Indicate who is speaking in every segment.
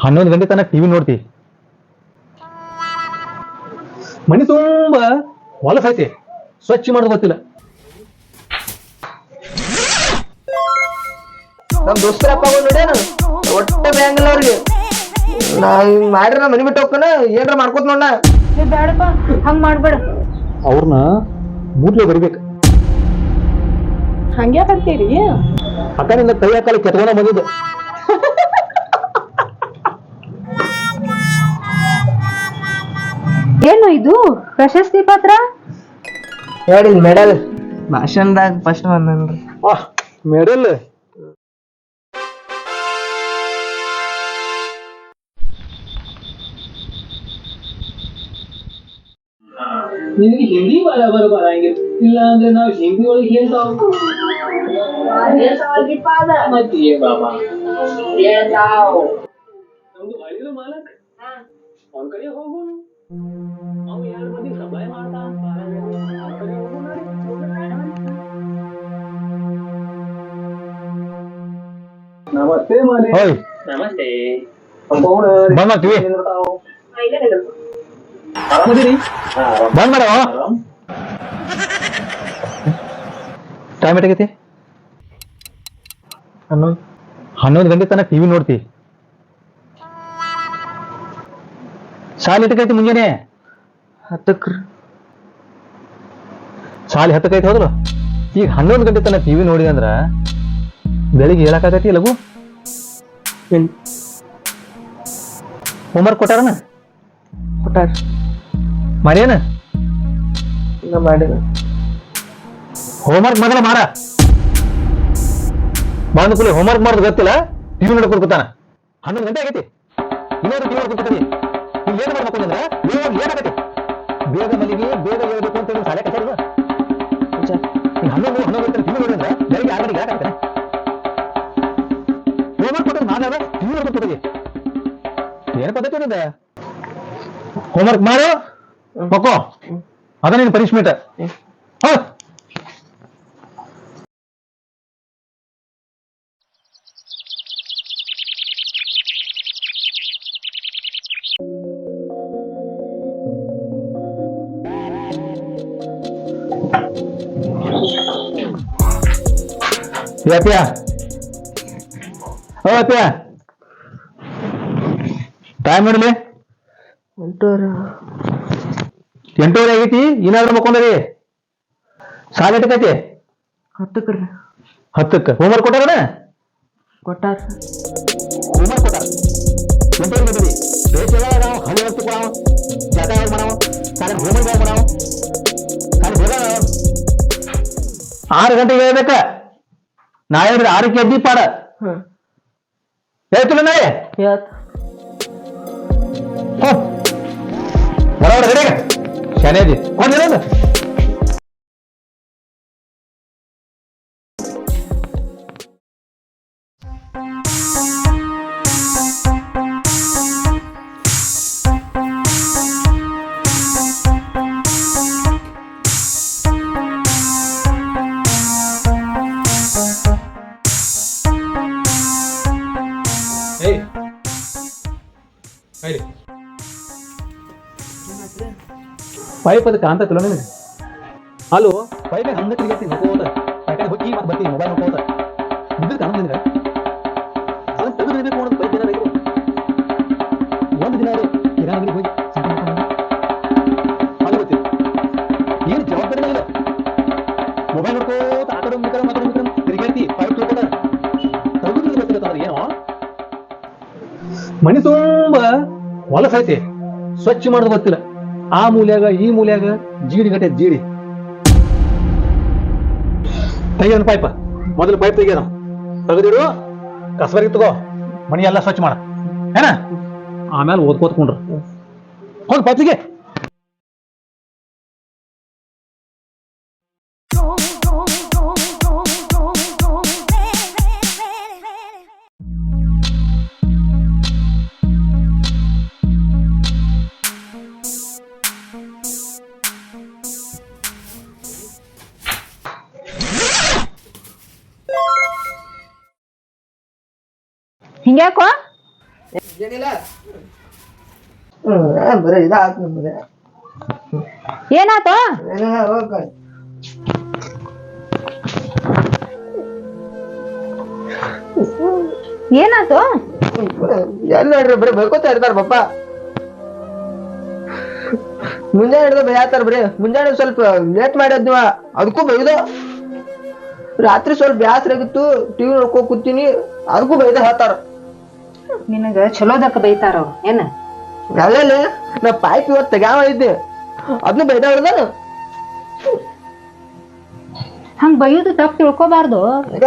Speaker 1: ಹನ್ನೊಂದು ಗಂಟೆ ತನಕ ಟಿವಿ ನೋಡ್ತಿ. ಮನೆ ತುಂಬಾ ಹೊಲಸ ಐತಿ. ಸ್ವಚ್ಛ ಮಾಡೋದು ಗೊತ್ತಿಲ್ಲ.
Speaker 2: ನಮ್ ದೋಸ್ತರಪ್ಪ ನೋಡೇನು ಒಟ್ಟ ಬ್ಯಾಂಗಲ್ಲ ಅವ್ರಿಗೆ ನಾ ಹಿಂಗ್ ಮಾಡ್ರಿ ನಾ ಮನಿ ಬಿಟ್ಟು ಹೋಗ್ತಾನ? ಏನ್ರ ಮಾಡ್ಕೋತ ನೋಡ
Speaker 3: ಏ ಬ್ಯಾಡಪ್ಪ ಹಂಗ್ ಮಾಡ್ಬೇಡ.
Speaker 1: ಅವ್ರನ್ನ ಮೂಟ್ಲೆ ಬರಿಬೇಕು.
Speaker 3: ಹಂಗ್ಯಾಕ್ ಅಂತೀರಿ?
Speaker 1: ನಿನ್ನ ಕೈ ಹಾಕಲ್ಲ ಕೆತ್ಕೊಂಡ ಬಂದಿದ್ದು.
Speaker 3: ಇದು ಪ್ರಶಸ್ತಿ ಪತ್ರ?
Speaker 2: ಹೇಳಿ ಮೆಡಲ್. ಭಾಷಣದಾಗ ಫಸ್ಟ್ ಬಂದನ್ರಿ
Speaker 1: ಮೆಡಲ್.
Speaker 4: ನಿನಗೆ ಹಿಂದಿ ಬರಬರ ಬರಂಗಿಲ್ಲ ಇಲ್ಲ ಅಂದ್ರೆ ನಾವು ಹಿಂದಿ ಒಳಗೆ ಹೇಳ್ತಾವ? ಮತ್ತೆ ಏನ್ ಬಾಬಾ ನಮ್ದು ಅಳಿಲು ಮಾಲಕ್? ಅವನ ಕಡೆ ಹೋಗೋಣ ನಮಸ್ತೆ ಮಾಲಿ
Speaker 1: ಹೋಯ್.
Speaker 4: ನಮಸ್ತೆ.
Speaker 1: ಬಂದ್ ಮಾಡ್ತೀವಿ
Speaker 4: ಆರಾಮದಿರಿ
Speaker 1: ಬಂದ್ ಮಾಡೋ ಟೈಮ್ ಹನ್ನೊಂದು. ಹನ್ನೊಂದು ಗಂಟೆ ತನಕ ಟಿವಿ ನೋಡ್ತಿ. ಶಾಲೆ ಎಟ್ಟಕೈತಿ ಮುಂಜಾನೆ?
Speaker 2: ಹತ್ತಕ್ರಿ.
Speaker 1: ಶಾಲೆ ಹತ್ತಕೈತಿ ಹೋದ್ರು ಈಗ ಹನ್ನೊಂದು ಗಂಟೆ ತನಕ ಟಿವಿ ನೋಡಿದೆ ಅಂದ್ರ ಬೆಳಿಗ್ಗೆ ಹೇಳಕ್ಕಾಗತಿ ಲಘು? ಹೋಮ್ವರ್ಕ್ ಕೊಟ್ಟಾರನ?
Speaker 2: ಕೊಟ್ಟಾರ.
Speaker 1: ಮಾಡ್ಯಾನ?
Speaker 2: ಇಲ್ಲ ಮಾಡಿದ
Speaker 1: ಹೋಮ್ವರ್ಕ್ ಮೊದಲ ಮಾಡ. ಬಂದ ಕೂಲಿ ಹೋಮ್ವರ್ಕ್ ಮಾಡೋದು ಗೊತ್ತಿಲ್ಲ ಟಿವಿ ನೋಡ್ಕೊಂಡು ಕೂತಾನ. ಹನ್ನೊಂದು ಗಂಟೆ ಆಗೈತಿ. ಇನ್ನೊಂದು ಟಿವಿ ನೋಡ್ಕೊಂಡು ಕೂತಾನೆ ನೀವು ಏನು ಮಾಡ್ಬೇಕು ಅಂದ್ರೆ ಬೇಗ ಏನಾಗತ್ತೆ ಬೇಗ ಮನೆಗೆ ಬೇಗ ಹೇಳ್ಬೇಕು ಅಂತ ಹೇಳಿ ಶಾಲೆ ಹನ್ನೊಂದು ಹನ್ನೊಂದು ಗಂಟೆ ಟಿವಿ ನೋಡಿದ್ರೆ ಬೆಳಿಗ್ಗೆ ಆರು ಗಂಟೆಗೆ ಯಾಕಾಗ್ತಾನೆ ಹೋಮ್ವರ್ಕ್ ಕೊಟ್ಟರೆ ನಾಳೆ ಏನ್ ಪದ್ಧತಿ ಇದೆ ಹೋಮ್ವರ್ಕ್ ಮಾಡು ಮಕ್ಕೋ ಅದ ನೀನು ಪನಿಷ್ಮೆಂಟ್ ಹಾ ಅಪ್ಯ ಟೈಮ್ ನೋಡ್ಲಿ.
Speaker 2: ಎಂಟೂವರೆ.
Speaker 1: ಎಂಟೂವರೆ ಆಗೈತಿ ಏನಾದ್ರೂ ಮಕ್ಕೊಂಡ್ರಿ? ಸಾಲ ಎಟ್ಟಕೈತಿ
Speaker 2: ಹತ್ತಕ್ರಿ
Speaker 1: ಹತ್ತಕ್ಕೆ. ಹೋಮ್ವರ್ಕ್ ಕೊಟ್ಟಾರಣ
Speaker 2: ಕೊಟ್ಟಾರ.
Speaker 1: ಹೋಮ್ವರ್ಕ್ ಕೊಟ್ಟಾರ. ಎಂಟೂವರೆ ಬೇಸ್ ಎಲ್ಲ ನಾವು ಹಳ್ಳಿ ವಸ್ತು ಕೊಡಾವ ಜಾತ ಯಾವಾಗ ಮಾಡಾವ ಸಾಲ ಹೋಮ್ವರ್ಕ್ ಯಾವಾಗ ಮಾಡಾವ ಸಾಲ ಹೋಗ ಆರು ಗಂಟೆಗೆ ಹೇಳ್ಬೇಕ. ನಾ ಹೇಳಿದ್ರೆ ಆರಕ್ಕೆ ಎದ್ದಿ ಪಾಡ.
Speaker 2: ಹ್ಮ್.
Speaker 1: ಹೇಳ್ತಿಲ್ಲ ನಾಳೆ
Speaker 2: ಯಾತ್
Speaker 1: ಹೋ ಶನೇದಿ ರೆಡಿಗ ಪೈಪ್ ಅದಕ್ಕೆ ಕಾಣ್ತೈತಿಲ್ಲ ನಿನಗೆ? ಅಲೋ ಪೈಪ್ ಹಂಗ ತಿರ್ಗತ್ತೀನಿ ಹೋಗೋದ ಯಾಕಂದ್ರೆ ಹೋಗಿ ಮತ್ತೆ ಬರ್ತೀನಿ ಮೊಬೈಲ್ ನೋಡ್ಕೋತ ಇದ್ರ ಕಾಣ ನಿನಗೆ? ಅದನ್ನ ತೆಗೆದು ಪೈಪ್ ಇದ್ರು ಒಂದು ದಿನ ಅದು ಕಿರಾಣಿಗೆ ಹೋಗಿ ಅದು. ಗೊತ್ತಿಲ್ಲ. ಏನು ಜವಾಬ್ದಾರಿ ಇಲ್ಲ. ಮೊಬೈಲ್ ನೋಡ್ಕೋತ ಆ ಕಡೆ ಒಂದು ಕಡೆ ಮಾತಾಡೋ ತಿರುಗಾಡ್ತಿ ಪೈಪ್ ತಿಳ್ಕೊತ ತೆಗೆದು ಗೊತ್ತಿಲ್ಲ ಅವ್ರಿಗೆ ಏನೋ? ಮನಿ ತುಂಬ ಹೊಲಸೈತಿ. ಸ್ವಚ್ಛ ಮಾಡೋದು ಗೊತ್ತಿಲ್ಲ. ಆ ಮೂಲ್ಯಾಗ, ಈ ಮೂಲ್ಯಾಗ ಜೀಡಿ. ಗಟ್ಟೆ ಜೀಡಿ ತೆಗಿಯೋನು ಪೈಪ ಮೊದಲು ಪೈಪ್ ತೆಗಿಯೋನು ತೆಗೆದಿಡು, ಕಸಬರಿಗೆ ತಗೋ. ಮನಿ ಎಲ್ಲ ಸ್ವಚ್ಛ ಮಾಡ. ಏನ? ಆಮೇಲೆ ಓದ್ಕೋತ್ಕೊಂಡ್ರು ಹೋಗಿ ಪೈಪಿಗೆ
Speaker 3: ಹಿಂಗ್ಯಾಕೋ
Speaker 2: ಬರೀ ಇದಾತ್ ನಮ್ಗೆ.
Speaker 3: ಏನಾತು?
Speaker 2: ಏನಿಲ್ಲ ಹೋಗ್
Speaker 3: ಏನಾತು?
Speaker 2: ಎಲ್ಲಿ ನೋಡ್ರಿ ಬರೀ ಬೈಕೋತಾ ಇರ್ತಾರ ಪಪ್ಪ. ಮುಂಜಾನೆ ಹಿಡ್ದು ಬೈಯಾತಾರ ಬರೀ. ಮುಂಜಾನೆ ಸ್ವಲ್ಪ ಲೇಟ್ ಮಾಡ್ಯದ್ ನೀವ ಅದಕ್ಕೂ ಬೈದ. ರಾತ್ರಿ ಸ್ವಲ್ಪ ಬ್ಯಾಸರ ಆಗಿತ್ತು ಟಿವಿ ನೋಡ್ಕೊ ಕೂತೀನಿ ಅದಕ್ಕೂ ಬೈದ ಹೇಳ್ತಾರ.
Speaker 3: ನಿನಗ ಚಲೋದಕ್ಕ ಬೈತಾರ? ಅವ್ರು ಏನ?
Speaker 2: ಅಲ್ಲಲ್ಲಿ ನಾ ಪೈಪ್ ಇವತ್ತು ತೆಗ್ಯಾವ ಇದ್ದೆ. ಅದನ್ನು ಬೈದ ಹಿಡ್ದಾನ
Speaker 3: ಹಂಗ ಬೈಯೋದು ತಪ್ಪು ತಿಳ್ಕೊಬಾರ್ದು.
Speaker 2: ಈಗ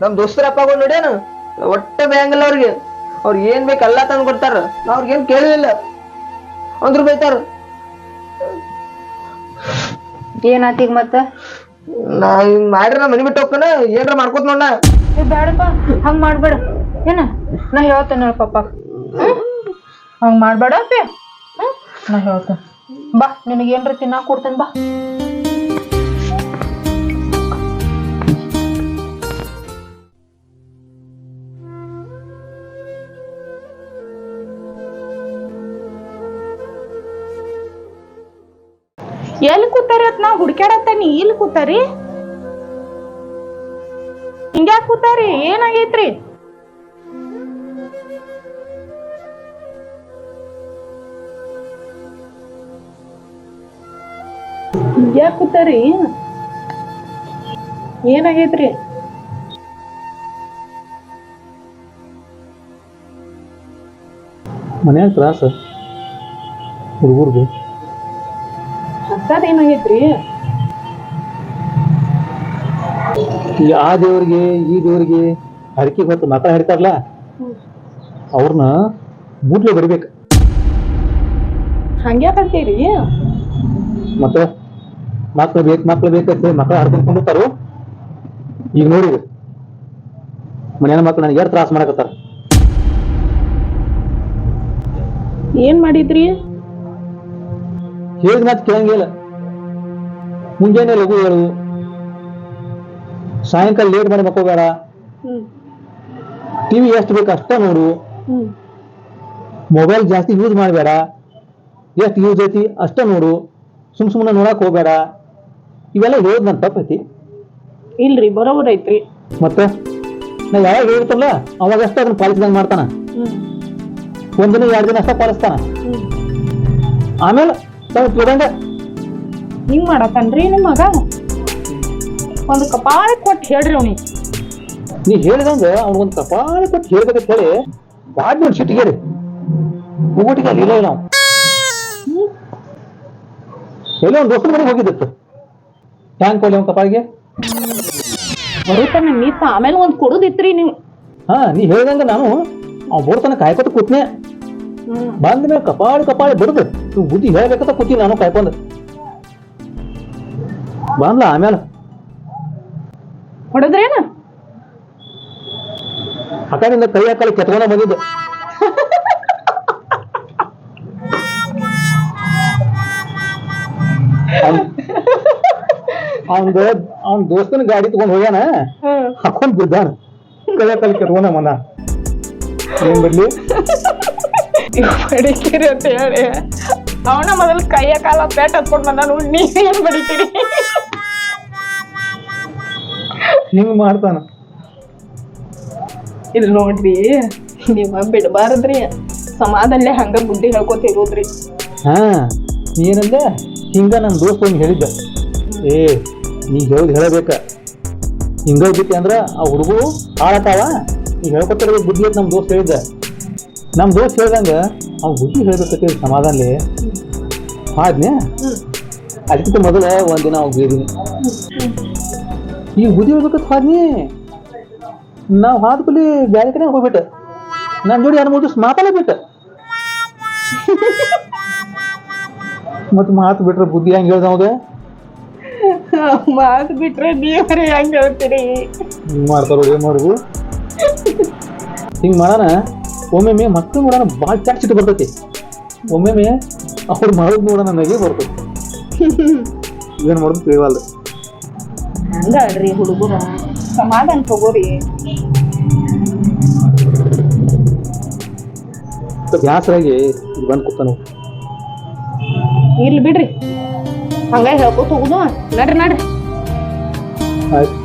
Speaker 2: ನಮ್ ದೋಸ್ತರ ಅಪ್ಪ ನೋಡ್ಯಾನ? ಒಟ್ಟ ಬ್ಯಾಂಗಲ್ ಅವ್ರಿಗೆ. ಅವ್ರು ಏನ್ ಬೇಕು ಎಲ್ಲ ತಂದು ಕೊಡ್ತಾರ. ನಾ ಅವ್ರಿಗೆ ಏನ್ ಕೇಳಲಿಲ್ಲ. ಅಂದ್ರು ಬೈತಾರ.
Speaker 3: ಏನಾತೀಗ ಮತ್ತ?
Speaker 2: ನಾ ಹಿಂಗ್ ಮಾಡ್ರಿ ನಾ ಮನಿ ಬಿಟ್ಟು ಹೋಗ್ತಾನ. ಏನ್ರ ಮಾಡ್ಕೋತ ನೋಡ
Speaker 3: ಏ ಬ್ಯಾಡಪ್ಪ ಹಂಗ ಮಾಡ್ಬೇಡ. ಏನ? ನಾ ಹೇಳ್ತೇನೆ ಪಪ್ಪ ಹಂಗ ಮಾಡ್ಬೇಡ ಅಪ್ಪ. ನಾ ಹೇಳ್ತೇನೆ. ಬಾ, ನಿನಗೆ ಏನ್ರ ತಿನ್ನ ಕೊಡ್ತೇನೆ ಬಾ.
Speaker 5: ಎಲ್ಲಿ ಕೂತಾರಿ ಅತ್? ನಾವ್ ಹುಡ್ಕ್ಯಾಡತ್ತಾನಿ. ಇಲ್ಲಿ ಕೂತಾರಿ? ಹಿಂಗ್ಯಾಕ್ ಕೂತಾರಿ? ಏನಾಗೈತ್ರಿ? ಹಿಂಗ್ಯಾಕ್ ಕೂತಾರಿ ಏನಾಗೈತ್ರಿ
Speaker 1: ಮನ್ಯಾಗ ತ್ರಾಸ. ಹುಡುಗರ್ದು
Speaker 5: ಅಂತದ್ ಏನಾಗೈತ್ರಿ?
Speaker 1: ಈ ಆ ದೇವ್ರಿಗೆ ಈ ದೇವ್ರಿಗೆ ಹರಕೆ ಹೊತ್ತು ಮಕ್ಕಳು ಹರಿತಾರಲ್ಲ ಅವ್ರನ್ನ ಬೂಟ್ಲೆ ಬರ್ಬೇಕು.
Speaker 5: ಹಂಗ್ಯಾಕಂತೀರಿ
Speaker 1: ಮತ್ತೆ? ಮಕ್ಳು ಬೇಕು ಮಕ್ಳು ಬೇಕಂತ ಮಕ್ಳು ಹರ್ಕೊಂಡ್ ಕುಂದಿರ್ತಾರು ಈಗ ನೋಡಿ ಮನೆಯ ಮಕ್ಳು ನನಗೆ ಯಾರು ತ್ರಾಸ ಮಾಡಕತ್ತಾರ?
Speaker 5: ಏನ್ ಮಾಡಿದ್ರಿ?
Speaker 1: ಹೇಳಿದ ಮಾತು ಕೇಳಂಗಿಲ್ಲ ಮುಂಜಾನೆ ಲಘು ಹೇಳು. ಸಾಯಂಕಾಲ ಲೇಟ್ ಮಾಡಿ ಮಕ್ಕೋಬೇಡ ಟಿವಿ ಎಷ್ಟು ಬೇಕು ಅಷ್ಟ ನೋಡು. ಮೊಬೈಲ್ ಜಾಸ್ತಿ ಯೂಸ್ ಮಾಡಬೇಡ. ಎಷ್ಟು ಯೂಸ್ ಐತಿ ಅಷ್ಟೇ ನೋಡು. ಸುಮ್ ಸುಮ್ಮನೆ ನೋಡಕ್ ಹೋಗ್ಬೇಡ. ಇವೆಲ್ಲ ಹೇಳೋದು ನನ್ನ ತಪ್ಪೈತಿ
Speaker 5: ಇಲ್ರಿ ಬರೋಬರ್ ಐತ್ರಿ.
Speaker 1: ಮತ್ತೆ? ನಾ ಯಾವಾಗ ಹೇಳ್ತಲ್ಲ ಅವಾಗ ಅಷ್ಟೇ ಅದನ್ನ ಪಾಲಿಸಿದಂಗ್ ಮಾಡ್ತಾನ. ಒಂದಿನ ಎರಡು ದಿನ ಅಷ್ಟೇ ಪಾಲಿಸ್ತಾನ. ಆಮೇಲೆ ತಾವು ತಿಳ್ದಂಗ
Speaker 5: ಹಿಂಗ್ ಮಾಡತ್ತನ್ರಿ ನಿಮ್ ಮಗ? ಒಂದು ಕಪಾಳ ಕೊಟ್ಟು ಹೇಳ್ರಿ ಅವ್ನಿಗೆ.
Speaker 1: ನೀ ಹೇಳಿದಂಗ ಅವ್ನಿಗೊಂದು ಕಪಾಳ ಕೊಟ್ಟು ಹೇಳ್ಬೇಕಂತ ಹೇಳಿ ಬಾಡ್ ನೋಡಿ ಸಿಟ್ಟಿಗೆ ಹೋಗೋಟಿಗೆ ಅಲ್ಲಿ ಇಲ್ಲ ನಾವು ಎಲ್ಲೋ ಒಂದು ದೋಸ್ತ ಮನೆಗೆ ಹೋಗಿದ್ದಿತ್ತು ಟ್ಯಾಂಕ್ ಕೊಡ್ಲಿ ಅವ್ನ ಕಪಾಳಿಗೆ
Speaker 5: ಬರುತ್ತಾನ ನಿಂತ ಆಮೇಲೆ ಒಂದ್ ಕೊಡುದಿತ್ರಿ ನೀವು.
Speaker 1: ಹಾ ನೀ ಹೇಳ್ದಂಗ ನಾನು ಅವ್ ಬೋಡ್ತನ ಕಾಯ್ಕೊತ ಕೂತ್ನೆ. ಬಂದ ಮೇಲೆ ಕಪಾಳಿ ಕಪಾಳಿ ಬಿಡ್ದು ನೀವು ಬುದ್ಧಿ ಹೇಳ್ಬೇಕಂತ ಕೂತೀನಿ ನಾನು ಕಾಯ್ಕೊಂಡ್. ಬಂದ್ಲ ಆಮೇಲೆ?
Speaker 5: ಹೊಡೆದ್ರೇನ?
Speaker 1: ಆ ಕಡೆಯಿಂದ ಕೈ ಹಾಕಲಿ ಕೆತ್ಕೊಂಡ ಬಂದಿದ್ದು. ಅವನ್ ಅವ್ನ ದೋಸ್ತನ ಗಾಡಿ ತಗೊಂಡ್ ಹೋಗ್ಯಾನ? ಹಾಕೊಂಡ್ ಬಿದ್ದಾನ. ಕಳೆ ತಲೆ ಕೆತ್ಕೊಂಡ ಮನ. ಏನ್
Speaker 5: ಬಡಿತೀರಿ ಅಂತ ಹೇಳಿ. ಅವನ ಮೊದಲು ಕೈಯ ಕಾಲ ಪೇಟ್ ಹತ್ಕೊಂಡ್ ಬಂದ ನೋಡಿ ನೀವ್ ಏನ್ ಬಡಿತೀರಿ?
Speaker 1: ಹಿಂಗ್ ಮಾಡ್ತಾನ.
Speaker 5: ಇಲ್ಲಿ ನೋಡ್ರಿ ನಿಮ್ಮ ಬಿಡಬಾರದ್ರಿ. ಸಮಾಧಲ್ಲೇ ಹಂಗ ಬುದ್ಧಿ ಹೇಳ್ಕೊತಿರೋದ್ರಿ
Speaker 1: ಹಾ ಏನಂದ ಹಿಂಗ ನನ್ನ ದೋಸ್ತ ಹಿಂಗ್ ಹೇಳಿದ್ದ. ಏ, ನೀ ಹೇಳ್ದು ಹೇಳಬೇಕ. ಹಿಂಗ ಬಿಟ್ಟಿ ಅಂದ್ರ ಆ ಹುಡುಗು ಹಾಳತಾವ ಈಗ ಹೇಳ್ಕೊತಿರೋದು ಬುದ್ಧಿ ಅಂತ ನಮ್ಮ ದೋಸ್ತ ಹೇಳಿದ್ದ. ನಮ್ಮ ದೋಸ್ತ್ ಹೇಳ್ದಂಗೆ ಅವ್ ಬುದ್ಧಿ ಹೇಳ್ಬೇಕಂತ ಸಮಾಧಾನಲಿ? ಹಾದ್ನೆ ಅದಕ್ಕಿಂತ ಮೊದಲ ಒಂದಿನ ಅವ್ ಬೀದಿನಿ ಈಗ ಬುದ್ಧಿ ಹೇಳ್ಬೇಕಂತ ಹಾದ್ನಿ? ನಾವು ಹಾದ ಕೂಲಿ ಬ್ಯಾರೆ ಕಡೆ ಹೋಗ್ಬಿಟ್ಟ. ನನ್ ಜೋಡಿ ಎರಡು ಮೂರು ದಿವಸ ಮಾತಾಡಬಿಟ್ಟ ಮತ್ ಮಾತು ಬಿಟ್ರೆ ಬುದ್ಧಿ ಹೆಂಗೆ ಹೇಳ್ದ ಅವಾಗ
Speaker 5: ಮಾತ್ ಬಿಟ್ರೆ ನೀವರೇ ಹೆಂಗ್ ಹೇಳ್ತೀರಿ
Speaker 1: ಹಿಂಗ್ ಮಾಡ್ತಾರ ಏನ್ ಮಾಡುದು? ಹಿಂಗ್ ಮಾಡೋಣ ಒಮ್ಮೊಮ್ಮೆ ಮಕ್ಕಳು ನೋಡೋಣ ಭಾಳ ಸಿಟ್ಟು ಬರ್ತೈತಿ. ಒಮ್ಮೊಮ್ಮೆ ಅವ್ರು ಮಾಡೋದು ನೋಡೋಣ ನಗೆ ಬರ್ತೈತಿ. ಏನ್ ಮಾಡೋದು ತಿಳಿವಲ್ದು.
Speaker 5: ಹಂಗಲ್ರಿ ಹುಡುಗರ. ಸಮಾಧಾನ ತಗೋರಿ.
Speaker 1: ಬ್ಯಾಸರಾಗಿ ಬಂದು ಕೂತಾನು?
Speaker 5: ಇರ್ಲಿ ಬಿಡ್ರಿ. ಹಂಗ ಹೇಳ್ಕೊತ ಹೋಗುದು ನಡ್ರಿ ನಡ್ರಿ.
Speaker 1: ಆಯ್ತು.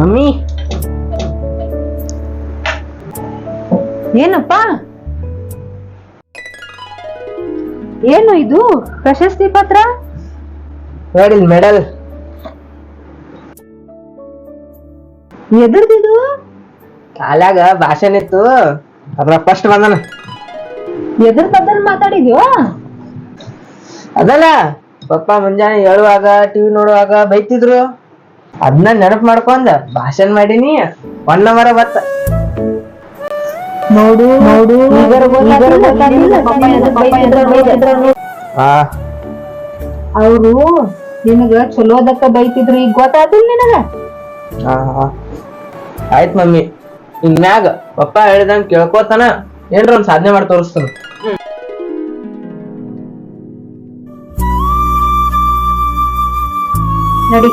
Speaker 6: ಮಮ್ಮಿ.
Speaker 3: ಏನಪ್ಪ? ಏನು ಇದು ಪ್ರಶಸ್ತಿ ಪತ್ರ?
Speaker 6: ನೋಡಿ ಮೆಡಲ್.
Speaker 3: ಎದುರ್ದಿದು
Speaker 6: ಕಾಲಾಗ ಭಾಷಣ ಇತ್ತು. ಅದ್ರ ಫಸ್ಟ್ ಬಂದನ.
Speaker 3: ಎದರ್ ಬದಲ್ ಮಾತಾಡಿದ್ಯೋ?
Speaker 6: ಅದಲ್ಲ ಪಪ್ಪ ಮುಂಜಾನೆ ಹೇಳುವಾಗ ಟಿವಿ ನೋಡುವಾಗ ಬೈತಿದ್ರು. ಅದನ್ನ ನೆನಪು ಮಾಡ್ಕೊಂಡ ಭಾಷಣ ಮಾಡೀನಿ ಒನ್ ಅವರ ಬತ್ತ
Speaker 3: ನೋಡು ನೋಡು ಅವರು ಎದಕ್ ಬೈತಿದ್ರು ನೋಡು.
Speaker 6: ಆ.
Speaker 3: ಅವ್ರು ನಿನಗ ಚಲೋದಕ್ಕ ಬೈತಿದ್ರು ಈಗ ಗೊತ್ತಾದಿಲ್ಲ ನಿನಗ.
Speaker 6: ಆಯ್ತ್ ಮಮ್ಮಿ. ಇನ್ಮ್ಯಾಗ ಪಪ್ಪ ಹೇಳಿದಂಗ ಕೇಳ್ಕೋತಾನ. ಏನ್ರ ಒಂದ್ ಸಾಧನೆ ಮಾಡಿ ತೋರಿಸ್ತಾನ.
Speaker 3: ನಡಿ,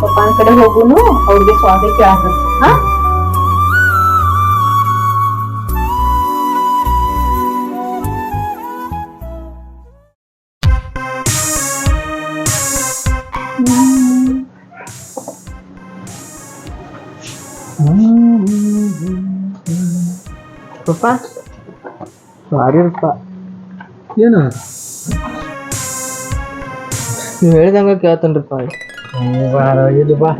Speaker 3: ಪಪ್ಪನ ಕಡೆ ಹೋಗುನು, ಅವ್ರಿಗೆ ಸ್ವಾಗತ ಕೇಳಾಕ ಹಾ?
Speaker 6: ಸಾರಿ ಪಪ್ಪ
Speaker 1: ಏನು?
Speaker 6: ನೀವು ಹೇಳಿದಂಗ ಕೇಳ್ತೇನ್ರಿಪ್ಪ.
Speaker 1: ಇಲ್ಲಿ ಬಾ.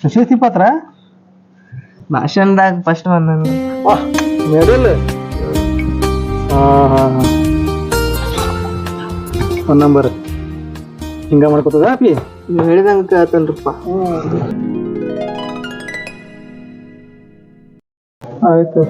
Speaker 1: ಪ್ರಶಸ್ತಿ ಪತ್ರ?
Speaker 6: ಭಾಷಣದಾಗ ಫಸ್ಟ್ ಬಂದ
Speaker 1: ಮೆಡಲ್ ಆ ಹಾ ಹಾ ಒಂದ್ ನಂಬರ್ ಹಿಂಗ ಮಾಡ್ಕೊತದ ಅಪ್ಪಿ
Speaker 6: ನೀವ್ ಹೇಳಿದಂಗ ಕೇಳ್ತೇನ್ರಿಪ್ಪ.
Speaker 1: ಆಯ್ತು.